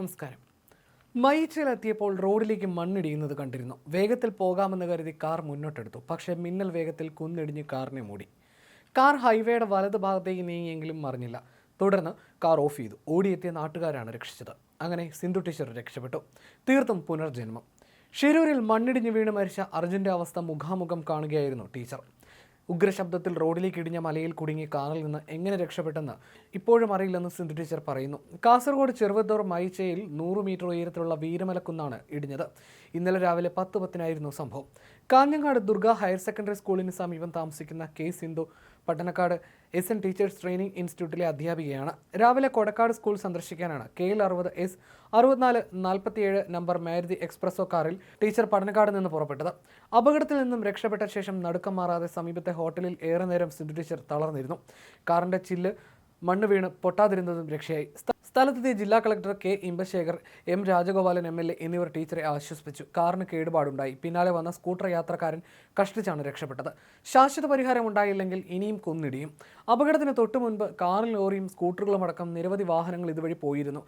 നമസ്കാരം. മയിച്ചിലെത്തിയപ്പോൾ റോഡിലേക്ക് മണ്ണിടിയുന്നത് കണ്ടിരുന്നു. വേഗത്തിൽ പോകാമെന്ന് കരുതി കാർ മുന്നോട്ടെടുത്തു. പക്ഷേ മിന്നൽ വേഗത്തിൽ കുന്നിടിഞ്ഞ് കാറിനെ മൂടി. കാർ ഹൈവേയുടെ വലത് ഭാഗത്തേക്ക് നീങ്ങിയെങ്കിലും മറിഞ്ഞില്ല. തുടർന്ന് കാർ ഓഫ് ചെയ്തു. ഓടിയെത്തിയ നാട്ടുകാരാണ് രക്ഷിച്ചത്. അങ്ങനെ സിന്ധു ടീച്ചർ രക്ഷപ്പെട്ടു. തീർത്തും പുനർജന്മം. ഷിരൂരിൽ മണ്ണിടിഞ്ഞ് വീണ് മരിച്ച അർജുന്റെ അവസ്ഥ മുഖാമുഖം കാണുകയായിരുന്നു ടീച്ചർ. ഉഗ്രശബ്ദത്തിൽ റോഡിലേക്ക് ഇടിഞ്ഞ മലയിൽ കുടുങ്ങി കാറിൽ നിന്ന് എങ്ങനെ രക്ഷപ്പെട്ടെന്ന് ഇപ്പോഴും അറിയില്ലെന്ന് സിന്ധു ടീച്ചർ പറയുന്നു. കാസർഗോഡ് ചെറുവത്തൂർ മൈച്ചയിൽ നൂറ് മീറ്റർ ഉയരത്തിലുള്ള വീരമലക്കുന്നാണ് ഇടിഞ്ഞത്. ഇന്നലെ രാവിലെ പത്ത് പത്തിനായിരുന്നു സംഭവം. കാഞ്ഞങ്ങാട് ദുർഗ ഹയർ സെക്കൻഡറി സ്കൂളിന് സമീപം താമസിക്കുന്ന K Sindhu Pattanakkad S N teachers training ഇൻസ്റ്റിറ്റ്യൂട്ടിലെ അധ്യാപികയാണ്. രാവിലെ കൊടക്കാട് സ്കൂൾ സന്ദർശിക്കാനാണ്. കെ എൽ അറുപത് എസ് അറുപത്തിനാല് നാൽപ്പത്തിയേഴ് നമ്പർ മാരുതി എക്സ്പ്രസോ കാറിൽ ടീച്ചർ പടനക്കാട് നിന്ന് പുറപ്പെട്ടത്. അപകടത്തിൽ നിന്നും രക്ഷപ്പെട്ട ശേഷം നടുക്കം മാറാതെ സമീപത്തെ ഹോട്ടലിൽ ഏറെ നേരം സിന്ധു ടീച്ചർ തളർന്നിരുന്നു. കാറിന്റെ ചില്ല് മണ്ണ് വീണ് പൊട്ടാതിരുന്നതും രക്ഷയായി. സ്ഥലത്തെത്തിയ ജില്ലാ collector K Imbasekhar M Rajagopalan M L A എന്നിവർ ടീച്ചറെ ആശ്വസിപ്പിച്ചു. കാറിന് കേടുപാടുണ്ടായി. പിന്നാലെ വന്ന സ്കൂട്ടർ യാത്രക്കാരൻ കഷ്ടിച്ചാണ് രക്ഷപ്പെട്ടത്. ശാശ്വത പരിഹാരം ഉണ്ടായില്ലെങ്കിൽ ഇനിയും കൊന്നിടിയും. അപകടത്തിന് തൊട്ടു മുൻപ് കാറിൽ ലോറിയും സ്കൂട്ടറുകളും അടക്കം നിരവധി വാഹനങ്ങൾ ഇതുവഴി പോയിരുന്നു.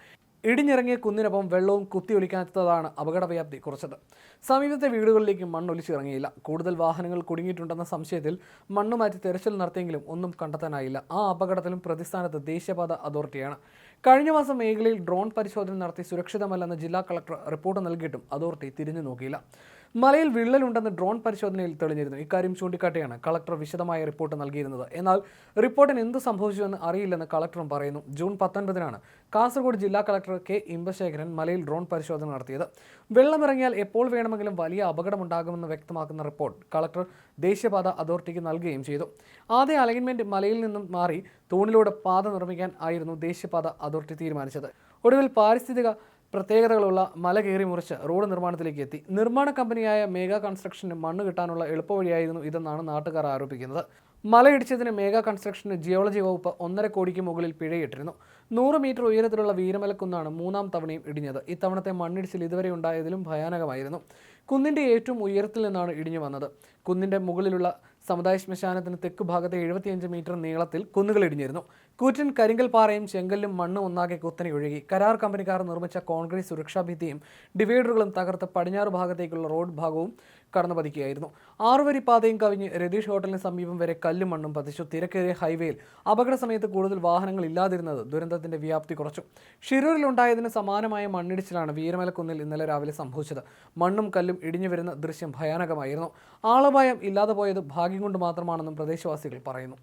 ഇടിഞ്ഞിറങ്ങിയ കുന്നിനൊപ്പം വെള്ളവും കുത്തിയൊലിക്കാത്തതാണ് അപകട വ്യാപ്തി കുറച്ചത്. സമീപത്തെ വീടുകളിലേക്ക് മണ്ണൊലിച്ചിറങ്ങിയില്ല. കൂടുതൽ വാഹനങ്ങൾ കുടുങ്ങിയിട്ടുണ്ടെന്ന സംശയത്തിൽ മണ്ണ് മാറ്റി തെരച്ചിൽ നടത്തിയെങ്കിലും ഒന്നും കണ്ടെത്താനായില്ല. ആ അപകടത്തിലും പ്രതിസ്ഥാനത്ത് ദേശീയപാത അതോറിറ്റിയാണ്. കഴിഞ്ഞ മാസം മേഖലയിൽ ഡ്രോൺ പരിശോധന നടത്തി സുരക്ഷിതമല്ലെന്ന് ജില്ലാ കളക്ടർ റിപ്പോർട്ട് നൽകിയിട്ടും അതോറിറ്റി തിരിഞ്ഞു നോക്കിയില്ല മലയിൽ വിള്ളലുണ്ടെന്ന് ഡ്രോൺ പരിശോധനയിൽ തെളിഞ്ഞിരുന്നു. ഇക്കാര്യം ചൂണ്ടിക്കാട്ടിയാണ് കളക്ടർ വിശദമായ റിപ്പോർട്ട് നൽകിയിരുന്നത്. എന്നാൽ റിപ്പോർട്ടിന് എന്ത് സംഭവിച്ചുവെന്ന് അറിയില്ലെന്ന് കളക്ടറും പറയുന്നു. ജൂൺ പത്തൊൻപതിനാണ് കാസർഗോഡ് ജില്ലാ കളക്ടർ കെ. ഇമ്പശേഖരൻ മലയിൽ ഡ്രോൺ പരിശോധന നടത്തിയത്. വെള്ളമിറങ്ങിയാൽ എപ്പോൾ വേണമെങ്കിലും വലിയ അപകടമുണ്ടാകുമെന്ന് വ്യക്തമാക്കുന്ന റിപ്പോർട്ട് കളക്ടർ ദേശീയപാത അതോറിറ്റിക്ക് നൽകുകയും ചെയ്തു. ആദ്യ അലൈൻമെന്റ് മലയിൽ നിന്നും മാറി തൂണിലൂടെ പാത നിർമ്മിക്കാൻ ആയിരുന്നു ദേശീയപാത അതോറിറ്റി തീരുമാനിച്ചത്. ഒടുവിൽ പാരിസ്ഥിതിക പ്രത്യേകതകളുള്ള മല കയറി മുറിച്ച് റോഡ് നിർമ്മാണത്തിലേക്ക് എത്തി. നിർമ്മാണ കമ്പനിയായ മേഗ കൺസ്ട്രക്ഷന് മണ്ണ് കിട്ടാനുള്ള എളുപ്പവഴിയായിരുന്നു ഇതെന്നാണ് നാട്ടുകാർ ആരോപിക്കുന്നത്. മലയിടിച്ചതിന് മേഗ കൺസ്ട്രക്ഷന് ജിയോളജി വകുപ്പ് ഒന്നര കോടിക്ക് മുകളിൽ പിഴയിട്ടിരുന്നു. നൂറ് മീറ്റർ ഉയരത്തിലുള്ള വീരമലക്കുന്നാണ് മൂന്നാം തവണയും ഇടിഞ്ഞത്. ഇത്തവണത്തെ മണ്ണിടിച്ചിൽ ഇതുവരെ ഉണ്ടായതിലും ഭയാനകമായിരുന്നു. കുന്നിന്റെ ഏറ്റവും ഉയരത്തിൽ നിന്നാണ് ഇടിഞ്ഞു വന്നത്. കുന്നിന്റെ മുകളിലുള്ള സമുദായ ശ്മശാനത്തിന് തെക്ക് ഭാഗത്ത് എഴുപത്തിയഞ്ച് മീറ്റർ നീളത്തിൽ കുന്നുകൾ ഇടിഞ്ഞിരുന്നു. കൂറ്റൻ കരിങ്കൽ പാറയും ചെങ്കല്ലും മണ്ണും ഒന്നാകെ കുത്തനെ ഒഴുകി. കരാർ കമ്പനിക്കാർ നിർമ്മിച്ച കോൺക്രീറ്റ് സുരക്ഷാ ഭിത്തിയും ഡിവൈഡറുകളും തകർത്ത് പടിഞ്ഞാറ് ഭാഗത്തേക്കുള്ള റോഡ് ഭാഗവും കടന്നു പതിക്കുകയായിരുന്നു ആറുവരി പാതയും കവിഞ്ഞ് രതീഷ് ഹോട്ടലിന് സമീപം വരെ കല്ലും മണ്ണും പതിച്ചു. തിരക്കേറിയ ഹൈവേയിൽ അപകട സമയത്ത് കൂടുതൽ വാഹനങ്ങൾ ഇല്ലാതിരുന്നത് ദുരന്തത്തിന്റെ വ്യാപ്തി കുറച്ചു. ഷിരൂരിലുണ്ടായതിന് സമാനമായ മണ്ണിടിച്ചിലാണ് വീരമലക്കുന്നിൽ ഇന്നലെ രാവിലെ സംഭവിച്ചത്. മണ്ണും കല്ലും ഇടിഞ്ഞു വരുന്ന ദൃശ്യം ഭയാനകമായിരുന്നു. ആളപായം ഇല്ലാതെ പോയത് ഭാഗ്യം കൊണ്ട് മാത്രമാണെന്നും പ്രദേശവാസികൾ പറയുന്നു